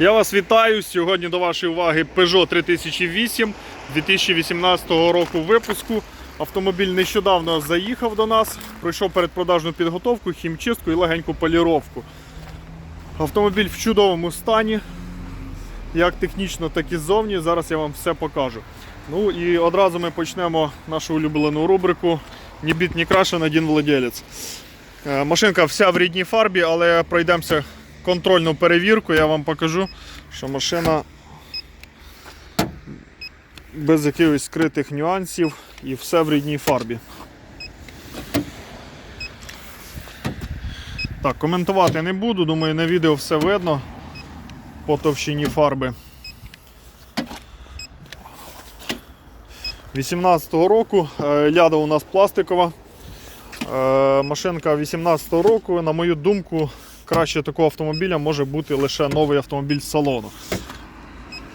Я вас вітаю. Сьогодні до вашої уваги Peugeot 3008 2018 року випуску. Автомобіль нещодавно заїхав до нас, пройшов передпродажну підготовку, хімчистку і легеньку поліровку. Автомобіль в чудовому стані, як технічно, так і ззовні. Зараз я вам все покажу. Ну і одразу ми почнемо нашу улюблену рубрику Ні біт, ні крашен, один владелець. Е, Машинка вся в рідній фарбі, але пройдемося контрольну перевірку. Я вам покажу, що машина без якихось скритих нюансів і все в рідній фарбі. Так, коментувати не буду, думаю, на відео все видно по товщині фарби. 18-го року е, ляда у нас пластикова. Е, Машинка 18-го року, на мою думку, краще такого автомобіля може бути лише новий автомобіль з салону.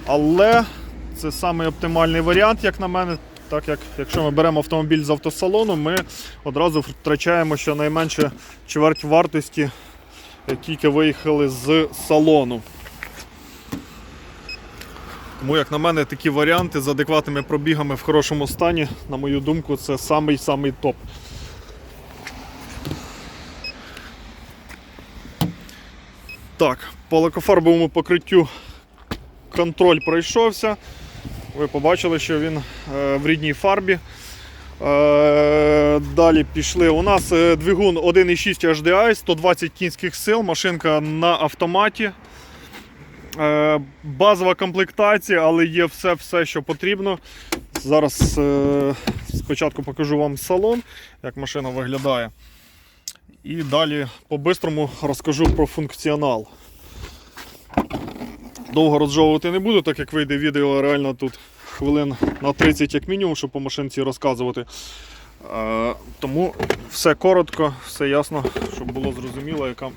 Але це самий оптимальний варіант, як на мене. Так як якщо ми беремо автомобіль з автосалону, ми одразу втрачаємо щонайменше чверть вартості, як тільки виїхали з салону. Тому, як на мене, такі варіанти з адекватними пробігами в хорошому стані, на мою думку, це самий-самий топ. Так, по лакофарбовому покриттю контроль пройшовся. Ви побачили, що він е, в рідній фарбі. Е, Далі пішли. У нас е, двигун 1,6 HDI, 120 кінських сил, машинка на автоматі. Базова комплектація, але є все, все, що потрібно. Зараз спочатку покажу вам салон, як машина виглядає. І далі по-бистрому розкажу про функціонал. Довго розжовувати не буду, так як вийде відео реально тут хвилин на 30 як мінімум, щоб по машинці розказувати. Е, тому все коротко, все ясно, щоб було зрозуміло, яка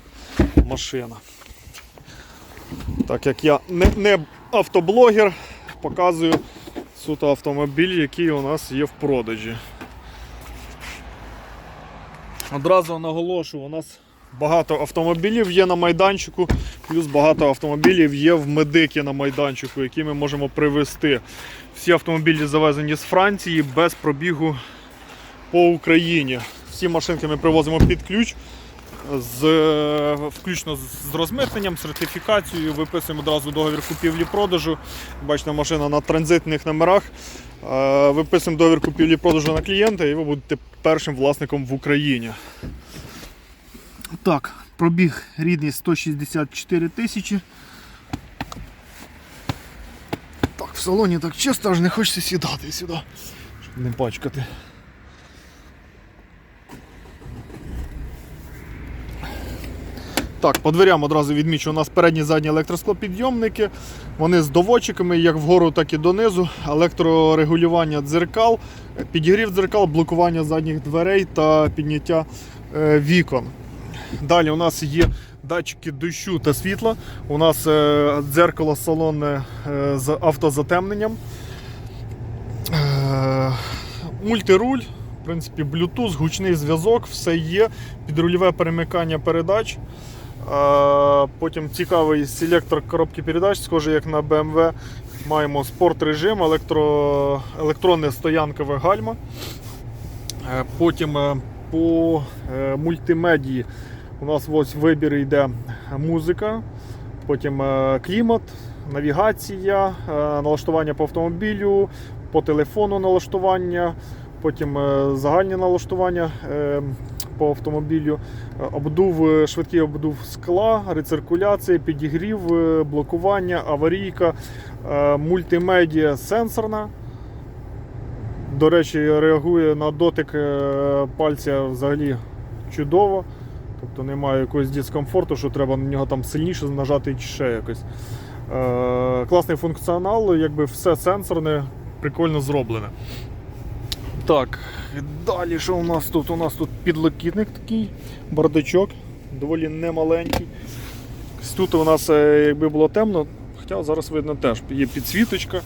машина. Так як я не, не автоблогер, показую суто автомобіль, який у нас є в продажі. Одразу наголошую, у нас багато автомобілів є на майданчику, плюс багато автомобілів є в медики на майданчику, які ми можемо привезти. Всі автомобілі завезені з Франції без пробігу по Україні. Всі машинки ми привозимо під ключ, з, включно з розмитненням, сертифікацією, виписуємо одразу договір купівлі-продажу. Бачите, машина на транзитних номерах. Е, Виписуємо договір купівлі-продажу на клієнта і ви будете першим власником в Україні. Так, пробіг рідний 164 тисячі. Так, в салоні так чисто, аж не хочеться сідати сюди, щоб не пачкати. Так, по дверям одразу відмічу, у нас передні задні електросклопідйомники. Вони з доводчиками, як вгору, так і донизу. Електрорегулювання дзеркал, підігрів дзеркал, блокування задніх дверей та підняття е, вікон. Далі у нас є датчики дощу та світла. У нас е, дзеркало салонне е, з автозатемненням. Мультируль, в принципі, Bluetooth, гучний зв'язок, все є. Підрульове перемикання передач. Потім цікавий селектор коробки передач, схожий як на BMW. Маємо спорт режим, електро, електронне стоянкове гальма. Е, Потім е, по е, мультимедії у нас ось вибір йде музика, потім клімат, навігація, налаштування по автомобілю, по телефону налаштування, потім загальні налаштування по автомобілю, е, обдув, е, швидкий обдув скла, рециркуляція, підігрів, е, блокування, аварійка, мультимедіа сенсорна. До речі, реагує на дотик пальця взагалі чудово. Тобто немає якогось дискомфорту, що треба на нього там сильніше нажати чи ще якось. Класний функціонал, якби все сенсорне, прикольно зроблене. Так, далі що у нас тут? У нас тут підлокітник такий, бардачок, доволі немаленький. Тут у нас, е, якби було темно, хоча зараз видно теж є підсвіточка.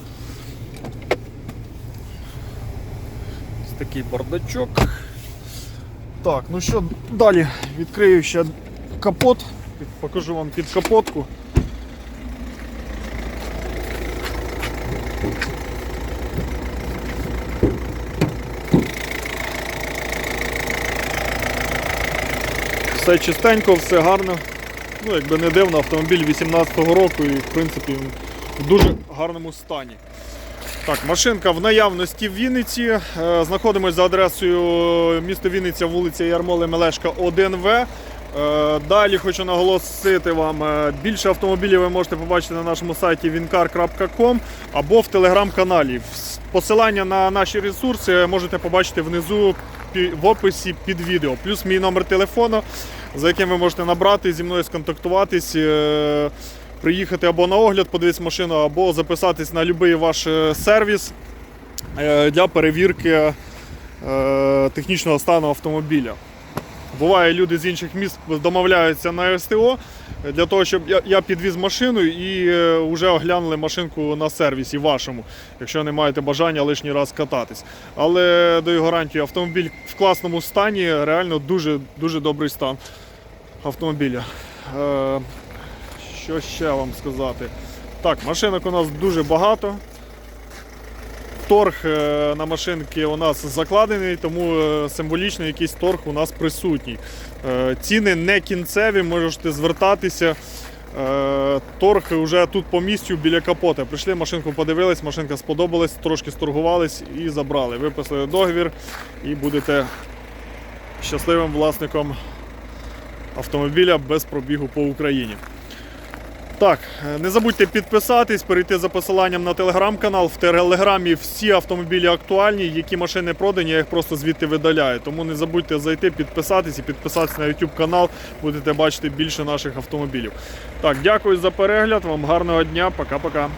Ось такий бардачок. Так, ну що, далі відкрию ще капот, покажу вам під капотку. Все чистенько, все гарно. Ну, якби не дивно, автомобіль 18-го року і, в принципі, в дуже гарному стані. Так, машинка в наявності в Вінниці. Е, Знаходимось за адресою місто Вінниця, вулиця Ярмоли Мелешка 1В. Е, Далі хочу наголосити вам, е, більше автомобілів ви можете побачити на нашому сайті wincar.com або в телеграм-каналі. Посилання на наші ресурси можете побачити внизу в описі під відео. Плюс мій номер телефону, за яким ви можете набрати, зі мною сконтактуватись. е, приїхати або на огляд, подивитися машину, або записатись на будь-який ваш е, сервіс е, для перевірки технічного стану автомобіля. Буває, люди з інших міст домовляються на СТО для того, щоб я, підвіз машину і вже оглянули машинку на сервісі вашому, якщо не маєте бажання лишній раз кататись. Але даю гарантію, автомобіль в класному стані, реально дуже, дуже добрий стан автомобіля. Е, що ще вам сказати? Так, машинок у нас дуже багато. Торг е, на машинки у нас закладений, тому е, символічно якийсь торг у нас присутній. Е, Ціни не кінцеві, можете звертатися. Торг вже тут по місцю біля капота. Прийшли, машинку подивились, машинка сподобалась, трошки сторгувались і забрали. Виписали договір і будете щасливим власником автомобіля без пробігу по Україні. Так, не забудьте підписатись, перейти за посиланням на телеграм-канал. В телеграмі всі автомобілі актуальні, які машини продані, я їх просто звідти видаляю. Тому не забудьте зайти, підписатись і підписатись на YouTube канал, будете бачити більше наших автомобілів. Так, дякую за перегляд, вам гарного дня, пока-пока.